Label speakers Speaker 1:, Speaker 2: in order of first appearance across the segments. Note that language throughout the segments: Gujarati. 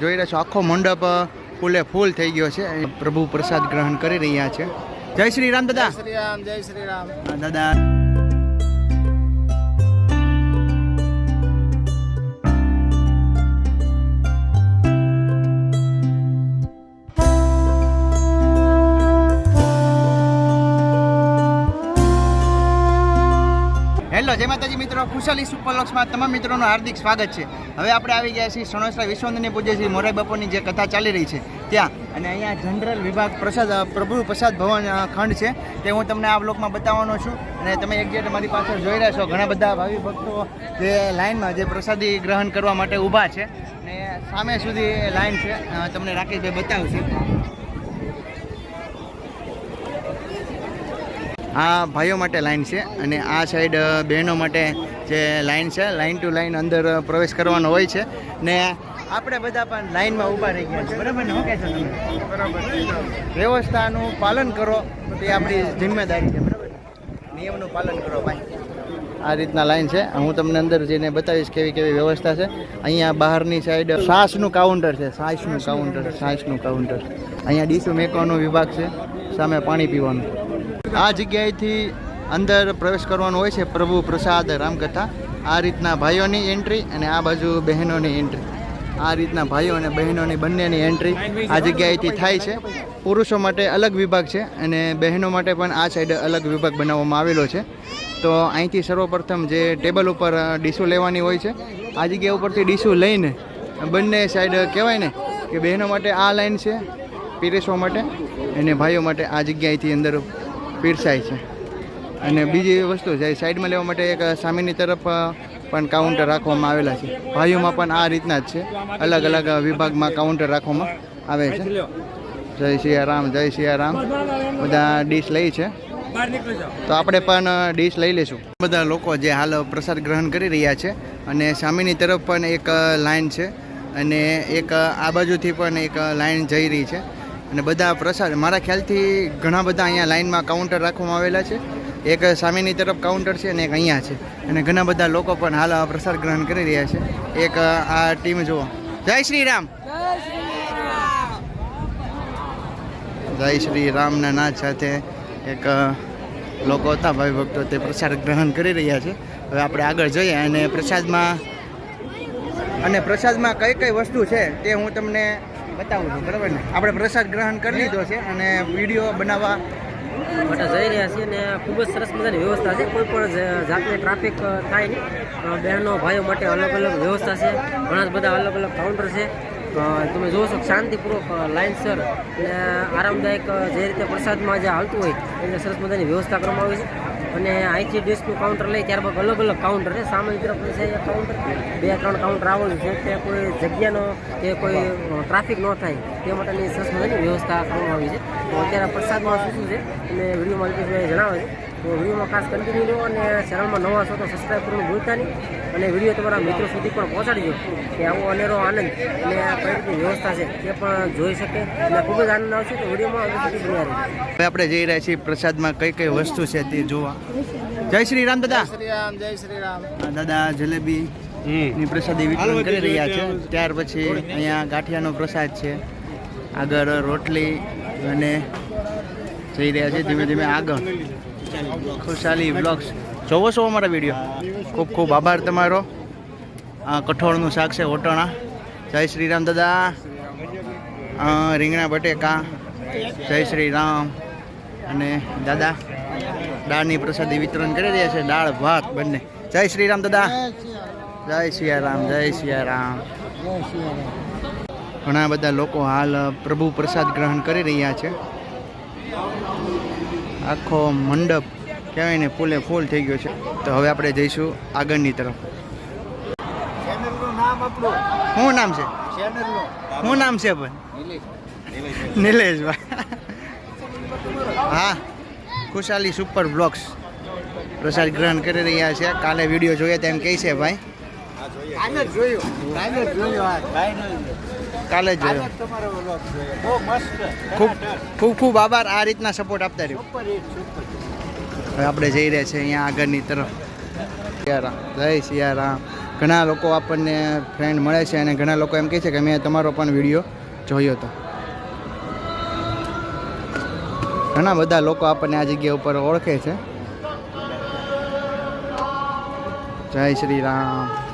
Speaker 1: જોઈ રહ્યા છો આખો મંડપ ફૂલે ફૂલ થઈ ગયો છે. પ્રભુ પ્રસાદ ગ્રહણ કરી રહ્યા છે. જય શ્રી રામ દાદા.
Speaker 2: શ્રી રામ જય શ્રી રામ.
Speaker 1: દાદા. હેલો જય માતાજી ખુશાલી સુપરલોક્સમાં તમામ મિત્રોનું હાર્દિક સ્વાગત છે. હવે આપણે આવી ગયા છીએ સણોસરા વિશ્વંદની પૂજ્ય શ્રી મોરાઈ બાપુની જે કથા ચાલી રહી છે ત્યાં. અને અહીંયા જનરલ વિભાગ પ્રસાદ પ્રભુ પ્રસાદ ભવન ખંડ છે તે હું તમને આ બ્લોકમાં બતાવવાનો છું. અને તમે એક્ઝેક્ટ મારી પાછળ જોઈ રહ્યા છો, ઘણા બધા ભાવિ ભક્તો જે લાઇનમાં જે પ્રસાદી ગ્રહણ કરવા માટે ઊભા છે. અને સામે સુધી લાઇન છે. તમને રાકેશભાઈ બતાવશે. આ ભાઈઓ માટે લાઈન છે અને આ સાઈડ બહેનો માટે જે લાઈન છે, લાઈન ટુ લાઈન અંદર પ્રવેશ કરવાનો હોય છે. ને આપણે બધા પણ લાઈનમાં ઊભા રહી ગયા છે બરાબર ને? શું કહે તમે? બરાબર વ્યવસ્થાનું પાલન કરો, તે આપણી જિમ્મેદારી છે. બરાબર નિયમનું પાલન કરો ભાઈ. આ રીતના લાઈન છે. હું તમને અંદર જઈને બતાવીશ કેવી કેવી વ્યવસ્થા છે. અહીંયા બહારની સાઈડ શ્વાસનું કાઉન્ટર છે. છાશનું કાઉન્ટર છાશનું કાઉન્ટર અહીંયા ડીશું મેકવાનો વિભાગ છે. સામે પાણી પીવાનું. આ જગ્યાએથી અંદર પ્રવેશ કરવાનો હોય છે પ્રભુ પ્રસાદ રામકથા. આ રીતના ભાઈઓની એન્ટ્રી અને આ બાજુ બહેનોની એન્ટ્રી આ રીતના ભાઈઓ અને બહેનોની બંનેની એન્ટ્રી આ જગ્યાએથી થાય છે. પુરુષો માટે અલગ વિભાગ છે અને બહેનો માટે પણ આ સાઈડ અલગ વિભાગ બનાવવામાં આવેલો છે. તો અહીંથી સર્વપ્રથમ જે ટેબલ ઉપર ડીશું લેવાની હોય છે. આ જગ્યા ઉપરથી ડીશું લઈને બંને સાઈડ કહેવાય ને કે બહેનો માટે આ લાઈન છે, પીરસવા માટે અને ભાઈઓ માટે આ જગ્યાએથી અંદર પીરસાય છે. અને બીજી વસ્તુ છે સાઈડમાં લેવા માટે એક સામેની તરફ પણ કાઉન્ટર રાખવામાં આવેલા છે. ભાઈઓમાં પણ આ રીતના જ છે. અલગ અલગ વિભાગમાં કાઉન્ટર રાખવામાં આવે છે. જય સિયારામ જય સિયારામ બધા ડીશ લઈ છે. તો આપણે પણ ડીશ લઈ લઈશું. બધા લોકો જે હાલ પ્રસાદ ગ્રહણ કરી રહ્યા છે અને સામેની તરફ પણ એક લાઈન છે અને એક આ બાજુથી પણ એક લાઈન જઈ રહી છે. અને બધા પ્રસાદ, મારા ખ્યાલથી ઘણા બધા અહીંયા લાઈનમાં કાઉન્ટર રાખવામાં આવેલા છે. એક સામેની તરફ કાઉન્ટર છે અને એક અહીંયા છે. અને ઘણા બધા લોકો પણ હાલ પ્રસાદ ગ્રહણ કરી રહ્યા છે. એક આ ટીમ જુઓ. જય શ્રી રામ. જય શ્રી રામના નાદ સાથે એક લોકો હતા ભાઈ ભક્તો, તે પ્રસાદ ગ્રહણ કરી રહ્યા છે. હવે આપણે આગળ જઈએ અને પ્રસાદમાં અને પ્રસાદમાં કઈ કઈ વસ્તુ છે તે હું તમને બતાવું છું, બરાબર ને? આપણે પ્રસાદ ગ્રહણ કરી લીધો છે અને વીડિયો બનાવવા
Speaker 3: માટે જઈ રહ્યા છીએ અને ખૂબ જ સરસ મજાની વ્યવસ્થા છે. કોઈ પણ જાતની ટ્રાફિક થાય નહીં. બહેનો, ભાઈઓ માટે અલગ અલગ વ્યવસ્થા છે. ઘણા બધા અલગ અલગ કાઉન્ટર છે. તમે જોવો છો શાંતિપૂર્વક લાઇનસર અને આરામદાયક જે રીતે પ્રસાદમાં જે હાલતું હોય એટલે સરસ મજાની વ્યવસ્થા કરવામાં આવી છે. અને અહીંથી ડિસ્કનું કાઉન્ટર લઈ ત્યારબાદ અલગ અલગ કાઉન્ટર છે. સામેની તરફ છે કાઉન્ટર બે ત્રણ કાઉન્ટર આવેલું છે. તે કોઈ જગ્યાનો કે કોઈ ટ્રાફિક ન થાય, તે માટેની સરસ વ્યવસ્થા કરવામાં આવી છે. તો અત્યારે પ્રસાદમાં શું શું છે? અને વિડીયોમાં જણાવે છે. તો વિડીયોમાં ખાસ કન્ટિન્યુ રહો અને ચેનલમાં નવા છો તો સબસ્ક્રાઈબ કરવાનું ભૂલતા નહીં. અને વીડિયો તમારા મિત્રો સુધી પણ પહોંચાડજો કે આવો અનેરો આનંદ અને કઈ રીતની વ્યવસ્થા છે તે પણ જોઈ શકે અને ખૂબ જ આનંદ આવશે તો વિડીયોમાં આગળ સુધી બન્યા રહેજો
Speaker 1: હવે આપણે જઈ રહ્યા છીએ પ્રસાદમાં કઈ કઈ વસ્તુ છે તે જોવા. જય શ્રી રામ દાદા.
Speaker 2: શ્રી રામ જય શ્રી રામ.
Speaker 1: દાદા જલેબી ની પ્રસાદી વિતરણ કરી રહ્યા છે. ત્યાર પછી અહીંયા ગાંઠિયાનો પ્રસાદ છે. આગળ રોટલી અને જઈ રહ્યા છે ધીમે ધીમે આગળ. ખુશાલી બ્લોગ્સ જોવો છો અમારા વીડિયો? ખૂબ ખૂબ આભાર તમારો. કઠોળનું શાક છે ઓટણા જય શ્રી રામ દાદા. રીંગણા બટેકા. જય શ્રી રામ. અને દાદા, દાળની પ્રસાદી વિતરણ કરી રહ્યા છે, દાળ, ભાત બંને. જય શ્રી રામ દાદા. જય સિયારામ જય સિયારામ ઘણા બધા લોકો હાલ પ્રભુ પ્રસાદ ગ્રહણ કરી રહ્યા છે. આખો મંડપ કહેવાય ને ફૂલે ફૂલ થઈ ગયો છે. તો હવે આપણે જઈશું આગળની તરફ. શું નામ છે? શું નામ છે ભાઈ નિલેશભાઈ હા. ખુશાલી સુપર બ્લોગ્સ પ્રસાદ ગ્રહણ કરી રહ્યા છે. કાલે વીડિયો જોઈએ તેમ કહે છે ભાઈ.
Speaker 2: કાલે જોયું. કાલે જોયું આ. કાલે
Speaker 1: જોયો.
Speaker 2: તમારો વ્લોગ જોયો. બહુ મસ્ત.
Speaker 1: ખૂબ ખૂબ ખૂબ આભાર. આ રીતના સપોર્ટ આપતા રહ્યો
Speaker 2: સુપર હિટ સુપર
Speaker 1: આપણે જઈ રહ્યા છીએ અહીંયા આગળની તરફ. સિયારામ. જય સિયારામ. ઘણા લોકો આપણને ફ્રેન્ડ મળે છે અને ઘણા લોકો એમ કહે છે કે મેં તમારો પણ વીડિયો જોયો હતો. ઘણા બધા લોકો આપણને આ જગ્યા ઉપર ઓળખે છે. જય શ્રી રામ.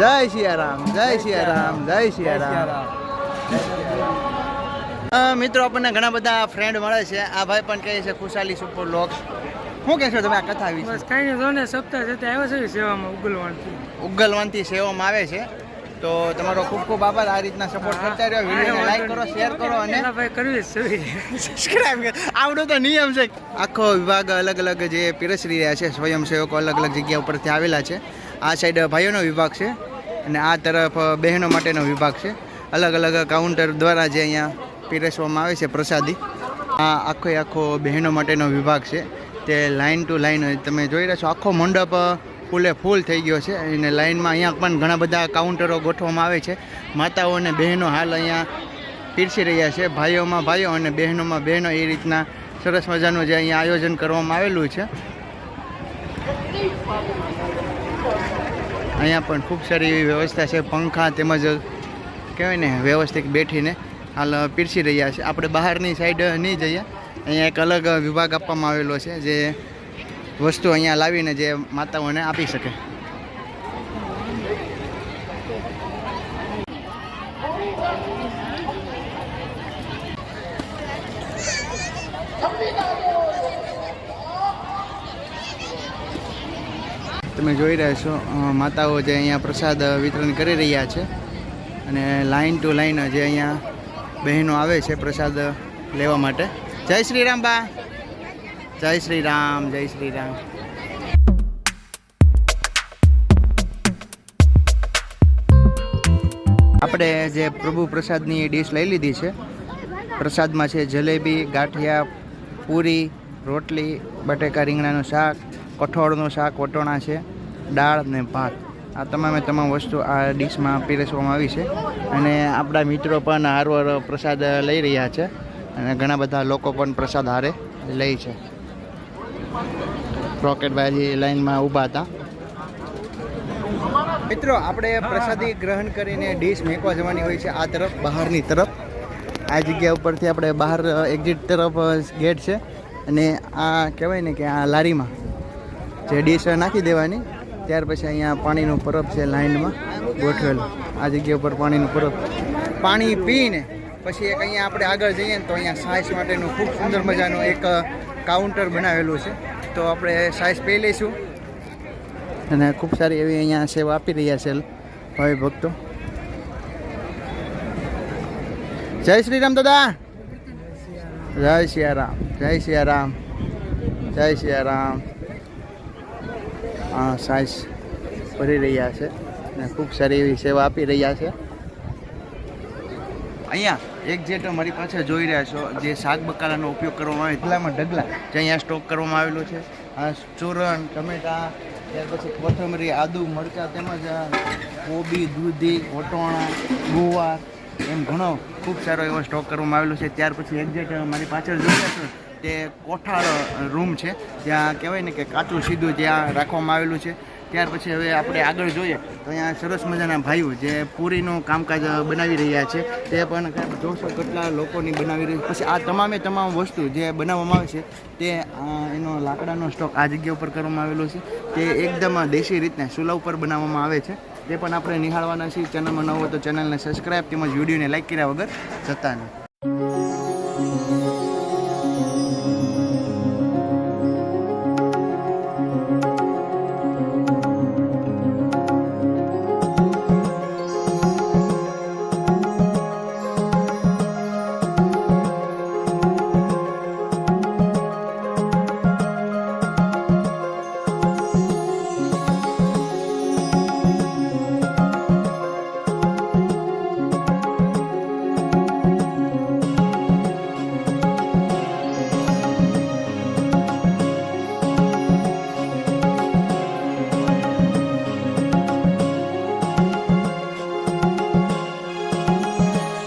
Speaker 1: જય સિયારામ જય સિયારામ જય સિયારામ મિત્રો આપણને ઘણા બધા ફ્રેન્ડ મળે છે. આ ભાઈ પણ કહે છે ખુશાલી સુપર લોક્સ શું કહેશો તમે આ કથા વિશે?
Speaker 4: બસ કાંઈ નહીં જોને સપ્તાહ જતા આવ્યો છે સેવામાં ઉગલવાનથી.
Speaker 1: ઉગલવાનથી સેવામાં આવે છે. તો તમારો ખૂબ ખૂબ આભાર. આ રીતના સપોર્ટ કરતા રહ્યો. વિડીયોને લાઈક કરો શેર કરો અને
Speaker 4: ભાઈ જ છે.
Speaker 1: આવડો તો નિયમ છે. આખો વિભાગ અલગ અલગ જે પીરસરી રહ્યા છે સ્વયંસેવકો અલગ અલગ જગ્યા ઉપરથી આવેલા છે. આ સાઈડ ભાઈઓનો વિભાગ છે અને આ તરફ બહેનો માટેનો વિભાગ છે. અલગ અલગ કાઉન્ટર દ્વારા જે અહીંયા પીરસવામાં આવે છે પ્રસાદી. આ આખો આખો બહેનો માટેનો વિભાગ છે. તે લાઇન ટુ લાઇન તમે જોઈ રહ્યા છો, આખો મંડપ ફૂલે ફૂલ થઈ ગયો છે. અને લાઇનમાં અહીંયા પણ ઘણા બધા કાઉન્ટરો ગોઠવવામાં આવે છે. માતાઓ અને બહેનો હાલ અહીંયા પીરસી રહ્યા છે. ભાઈઓમાં ભાઈઓ અને બહેનોમાં બહેનો એ રીતના સરસ મજાનું જે અહીંયા આયોજન કરવામાં આવેલું છે. અહીંયા પણ ખૂબ સારી એવી વ્યવસ્થા છે. પંખા તેમજ કહેવાય ને વ્યવસ્થિત બેઠીને હાલ પીરસી રહ્યા છે. આપણે બહારની સાઈડ નહીં જઈએ. અહીંયા એક અલગ વિભાગ આપવામાં આવેલો છે જે વસ્તુ અહીંયા લાવીને જે માતાઓને આપી શકે. તમે જોઈ રહ્યા છો માતાઓ જે અહીંયા પ્રસાદ વિતરણ કરી રહ્યા છે અને લાઈન ટુ લાઈન જે અહીંયા બહેનો આવે છે પ્રસાદ લેવા માટે. જય શ્રી રામ બા. જય શ્રી રામ, જય શ્રી રામ. આપણે જે પ્રભુ પ્રસાદની ડીશ લઈ લીધી છે, પ્રસાદમાં છે જલેબી, ગાંઠિયા, પૂરી, રોટલી, બટેકા રીંગણાનું શાક, કઠોળનું શાક, વટોણા છે. દાળ ને ભાત. આ તમામે તમામ વસ્તુ આ ડીશમાં પીરસવામાં આવી છે. અને આપણા મિત્રો પણ હારવાર પ્રસાદ લઈ રહ્યા છે. અને ઘણા બધા લોકો પણ પ્રસાદ હારે લે છે. રોકેટબાજી લાઈનમાં ઊભા હતા. મિત્રો, આપણે પ્રસાદી ગ્રહણ કરીને ડીશ મેકવા જવાની હોય છે આ તરફ, બહારની તરફ. આ જગ્યા ઉપરથી આપણે બહાર એક્ઝિટ તરફ ગેટ છે. અને આ કહેવાય ને કે આ લારીમાં જે ડીશ નાખી દેવાની ત્યાર પછી અહીંયા પાણીનો પરબ છે લાઇનમાં ગોઠવેલું. આ જગ્યા ઉપર પાણીનું પરબ. પાણી પીને પછી એક અહીંયા આપણે આગળ જઈએ ને તો અહીંયા સાઇઝ માટેનું ખૂબ સુંદર મજાનું એક કાઉન્ટર બનાવેલું છે. તો આપણે સાઇઝ પી લઈશું. અને ખૂબ સારી એવી અહીંયા સેવા આપી રહ્યા છે ભાઈ ભક્તો. જય શ્રી રામ દાદા. જય સિયારામ જય સિયારામ જય સિયારામ સાઈસ ભરી રહ્યા છે અને ખૂબ સારી એવી સેવા આપી રહ્યા છે. અહીંયા એક જે તો મારી પાસે જોઈ રહ્યા છો, જે શાક બકાલાનો ઉપયોગ કરવામાં આવે ઢગલામાં ઢગલા જે અહીંયા સ્ટોક કરવામાં આવેલો છે. આ ચૂરણ, ટમેટા, ત્યાર પછી કોથમરી, આદુ, મરચાં તેમજ કોબી, દૂધી ઓટોણા ગુવાર, એમ ઘણો ખૂબ સારો એવો સ્ટોક કરવામાં આવેલો છે. ત્યાર પછી એક્ઝેક્ટ મારી પાછળ જોઈ રહ્યા છો તે કોઠાળ રૂમ છે, ત્યાં કહેવાય ને કે કાચું સીધું ત્યાં રાખવામાં આવેલું છે. ત્યાર પછી હવે આપણે આગળ જોઈએ તો અહીંયા સરસ મજાના ભાઈઓ જે પૂરીનું કામકાજ બનાવી રહ્યા છે. તે પણ જોશો કેટલા લોકોની બનાવી રહી પછી આ તમામે તમામ વસ્તુ જે બનાવવામાં આવે છે, તે એનો લાકડાનો સ્ટોક આ જગ્યા ઉપર કરવામાં આવેલો છે. તે એકદમ દેશી રીતના સુલભ ઉપર બનાવવામાં આવે છે. તે પણ આપણે નિહાળવાના છીએ. ચેનલમાં ન હોય તો ચેનલને સબસ્ક્રાઈબ તેમજ વિડીયોને લાઇક કર્યા વગર જતા નહીં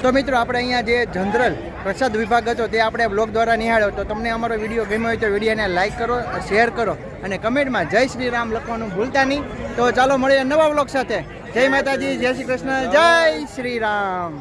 Speaker 1: તો મિત્રો, આપણે અહીંયા જે જનરલ પ્રસાદ વિભાગ હતો, તે આપણે બ્લોગ દ્વારા નિહાળ્યો. તો તમને અમારો વીડિયો ગમ્યો હોય તો વિડીયોને લાઇક કરો, શેર કરો અને કમેન્ટમાં જય શ્રી રામ લખવાનું ભૂલતા નહીં. તો ચાલો મળીએ નવા બ્લોગ સાથે. જય માતાજી, જય શ્રી કૃષ્ણ, જય શ્રી રામ.